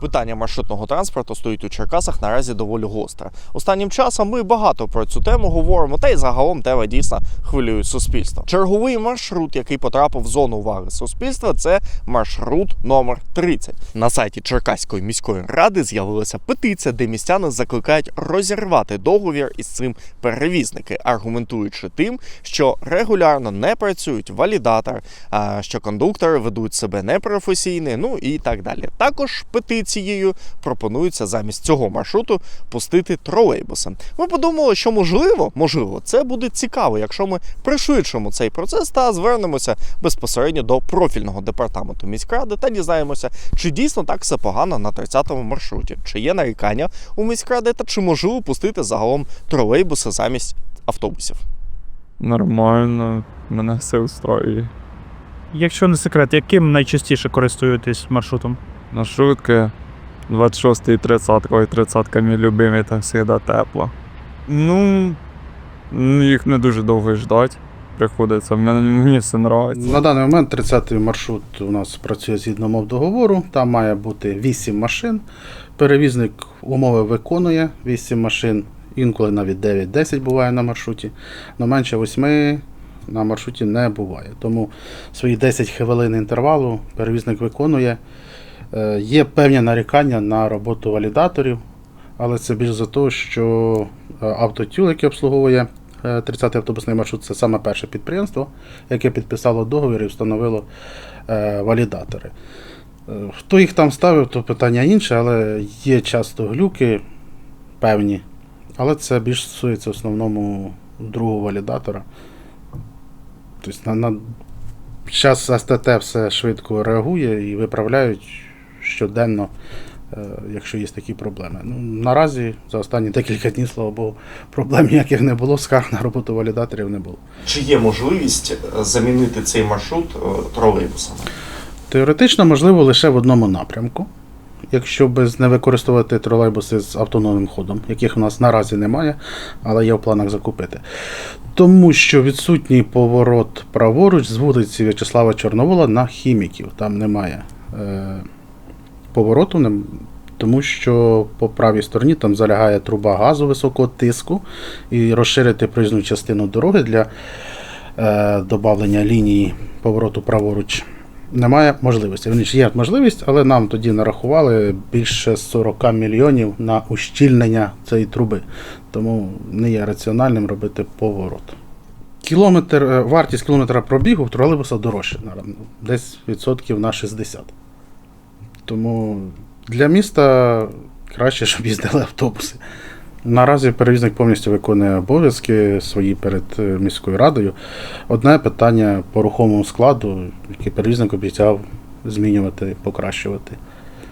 Питання маршрутного транспорту стоїть у Черкасах наразі доволі гостре. Останнім часом ми багато про цю тему говоримо, та й загалом тема дійсно хвилює суспільство. Черговий маршрут, який потрапив в зону уваги суспільства, це маршрут номер 30. На сайті Черкаської міської ради з'явилася петиція, де містяни закликають розірвати договір із цим перевізники, аргументуючи тим, що регулярно не працюють валідатор, що кондуктори ведуть себе непрофесійно, ну і так далі. Також петицією пропонується замість цього маршруту пустити тролейбуси. Ми подумали, що можливо, можливо, це буде цікаво, якщо ми пришвидшимо цей процес та звернемося безпосередньо до профільного департаменту міськради та дізнаємося, чи дійсно так все погано на 30-му маршруті, чи є нарікання у міськради, та чи можливо пустити загалом тролейбуси замість автобусів. Нормально, мене все устроює. Якщо не секрет, яким найчастіше користуєтесь маршрутом? Маршрутки 26 і 30, ой, 30 мій любимий, там завжди тепло. Ну, їх не дуже довго ждать. Приходиться, мені, все подобається. На даний момент 30-й маршрут у нас працює згідно мов договору. Там має бути 8 машин. Перевізник умови виконує 8 машин, інколи навіть 9-10 буває на маршруті. але менше 8 на маршруті не буває. Тому свої 10 хвилин інтервалу перевізник виконує. Е, Є певні нарікання на роботу валідаторів, але це більш за те, що е, автотюл, який обслуговує е, 30-й автобусний маршрут, це саме перше підприємство, яке підписало договір і встановило е, валідатори. Е, Хто їх там ставив, то питання інше, але є часто глюки певні. Але це більш стосується в основному другого валідатора. Тобто на, на... Зараз СТТ все швидко реагує і виправляють щоденно, е, якщо є такі проблеми. Ну, наразі за останні декілька днів, слава Богу, проблем ніяких не було, скарг на роботу валідаторів не було. Чи є можливість е, замінити цей маршрут е, тролейбусами? Теоретично можливо лише в одному напрямку, якщо без не використовувати тролейбуси з автономним ходом, яких у нас наразі немає, але є в планах закупити. Тому що відсутній поворот праворуч з вулиці В'ячеслава Чорновола на хіміків. Там немає е, повороту, тому що по правій стороні там залягає труба газу високого тиску, і розширити проїзну частину дороги для е, додавлення лінії повороту праворуч немає можливості. Верніше, є можливість, але нам тоді нарахували більше 40 мільйонів на ущільнення цієї труби. Тому не є раціональним робити поворот. Кілометр, е, вартість кілометра пробігу в тролейбуса наразі, десь відсотків на 60. Тому для міста краще, щоб їздили автобуси. Наразі перевізник повністю виконує обов'язки свої перед е, міською радою. Одне питання по рухомому складу, який перевізник обіцяв змінювати, покращувати.